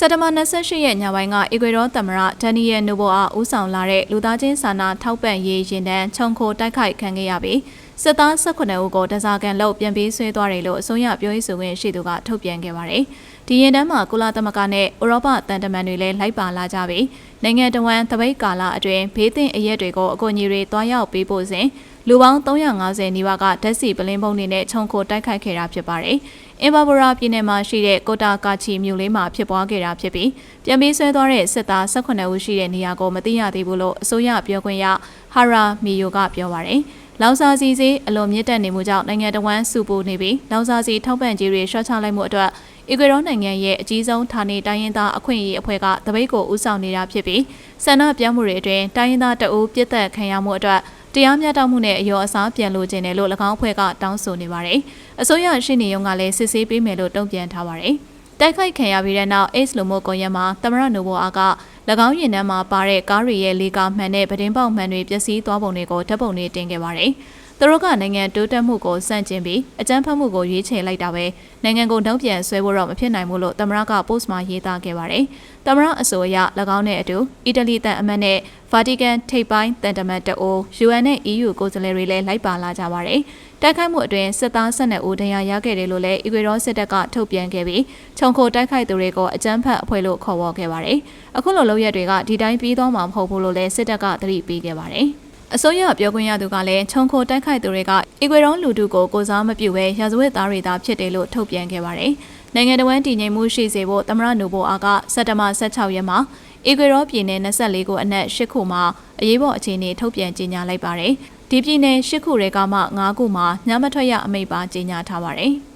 စက်တဘာ28ရက်ညပိုင်းကအီကွေဒေါသမ္မတဒန်နီယယ်နိုဘိုအားဦးဆောင်လာတဲ့လူသားချင်းစာနာထောက်ပံ့ရေးရင်တန်းခြုံခိုတိုက်ခိုက်ခံခဲ့ရပြီး စစ်သား18ဦးကိုတစားကန်လို့ပြန်ပေးဆွဲသွားတယ်လို့အစိုးရပြောရေးဆိုခွင့်ရှိသူကထုတ်ပြန်ခဲ့ပါတယ်။ဒီရင်တန်းမှာကုလသမဂ္ဂနဲ့ဥရောပတန်တမန်တွေလည်းလိုက်ပါလာကြပြီးနိုင်ငံတော်ဝန်တပိတ်ကာလအတွင်းဘေးသင့်အရက်တွေကိုအကူအညီတွေတွားရောက်ပေးဖို့စဉ်လူပေါင်း350နီးပါးကဓာတ်ဆီပလင်းပုံတွေနဲ့ခြုံခိုတိုက်ခိုက်ခဲ့တာဖြစ်ပါတယ်။အင်ဘာဘရာပြည်နယ်မှာရှိတဲ့ကိုတာကာချီမြို့လေးမှာဖြစ်ပွားခဲ့တာဖြစ်ပြီးပြန်ပေးဆွဲသွားတဲ့စစ်သား18ဦးရှိတဲ့နေရာကိုမသိရသေးဘူးလို့အစိုးရပြောခွင့်ရဟာရာမီယိုကပြောပါတယ်။ လောင်စာစီစီအလွန်မြင့်တက်နေမှုကြောင့်နိုင်ငံတော်ဝန်စုပိုးနေပြီးလောင်စာစီထောက်ပံ့ကြေးတွေရှော့ချလိုက်မှုအတွက်အီကွေရောနိုင်ငံရဲ့အကြီးဆုံးဌာနေတိုင်းရင်းသားအခွင့်အရေးအဖွဲ့ကတပိတ်ကိုဦးဆောင်နေတာဖြစ်ပြီးဆန္ဒပြမှုတွေအတွင်းတိုင်းရင်းသားတအုပ်ပြစ်သက်ခံရမှုအတွက်တရားမျှတမှုနဲ့အယောအစားပြန်လိုချင်တယ်လို့၎င်းအဖွဲ့ကတောင်းဆိုနေပါတယ်။အစိုးရရှိနေရုံကလည်းစစ်ဆေးပေးမယ်လို့တုံ့ပြန်ထားပါတယ်။ တိုက်ခိုက်ခံရပြီးတဲ့နောက် ACE လိုမိုကွန်ရက်မှာသမရနိုဘိုအားက၎င်းရင်နှန်းမှာပါတဲ့ကားတွေရဲ့လေကာမှန်တဲ့ပဒင်းပေါက်မှန်တွေပျက်စီးသွားပုံတွေကိုဓာတ်ပုံတွေတင်ခဲ့ပါတယ်။ သူတို့ကနိုင်ငံတိုးတက်မှုကိုစန့်ကျင်ပြီးအကြမ်းဖက်မှုကိုရွေးချယ်လိုက်တာပဲနိုင်ငံကိုနှုတ်ပြန်ဆွဲဖို့တော့မဖြစ်နိုင်ဘူးလို့သမရက post မှာရေးသားခဲ့ပါတယ်။သမရအဆိုအရ၎င်းနဲ့အတူအီတလီတန်အမတ်နဲ့ Vatican ထိပ်ပိုင်းတန်တမတ်တအို UN နဲ့ EU ကိုယ်စားလှယ်တွေလည်းလိုက်ပါလာကြပါတယ်။တိုက်ခိုက်မှုအတွင်းစစ်သား12ဦးဒဏ်ရာရခဲ့တယ်လို့လည်းအီကွေဒေါစစ်တပ်ကထုတ်ပြန်ခဲ့ပြီးခြုံခိုတိုက်ခိုက်သူတွေကိုအကြမ်းဖက်အဖွဲ့လို့ခေါ်ဝေါ်ခဲ့ပါတယ်။အခုလိုလုပ်ရက်တွေကဒီတိုင်းပြီးသွားမှာမဟုတ်ဘူးလို့လည်းစစ်တပ်ကသတိပေးခဲ့ပါတယ်။ အစိုးရပြောခွင့်ရသူကလည်းခြုံခိုတိုက်ခိုက်သူတွေကအီကွေရောလူထုကိုကိုစားမပြုဘဲရာဇဝတ်သားတွေသာဖြစ်တယ်လို့ထုတ်ပြန်ခဲ့ပါတယ်။နိုင်ငံတော်ဝန်တည်ငြိမ်မှုရှိစေဖို့သမရနူဘိုအားကစက်တဘာ16ရက်မှာအီကွေရောပြည်နယ်24ခုအနက်10ခုမှာအရေးပေါ်အခြေအနေထုတ်ပြန်ကြေညာလိုက်ပါတယ်။ဒီပြည်နယ်10ခုတွေကမှ9ခုမှာညမထွက်ရအမိန့်ပါကြေညာထားပါတယ်။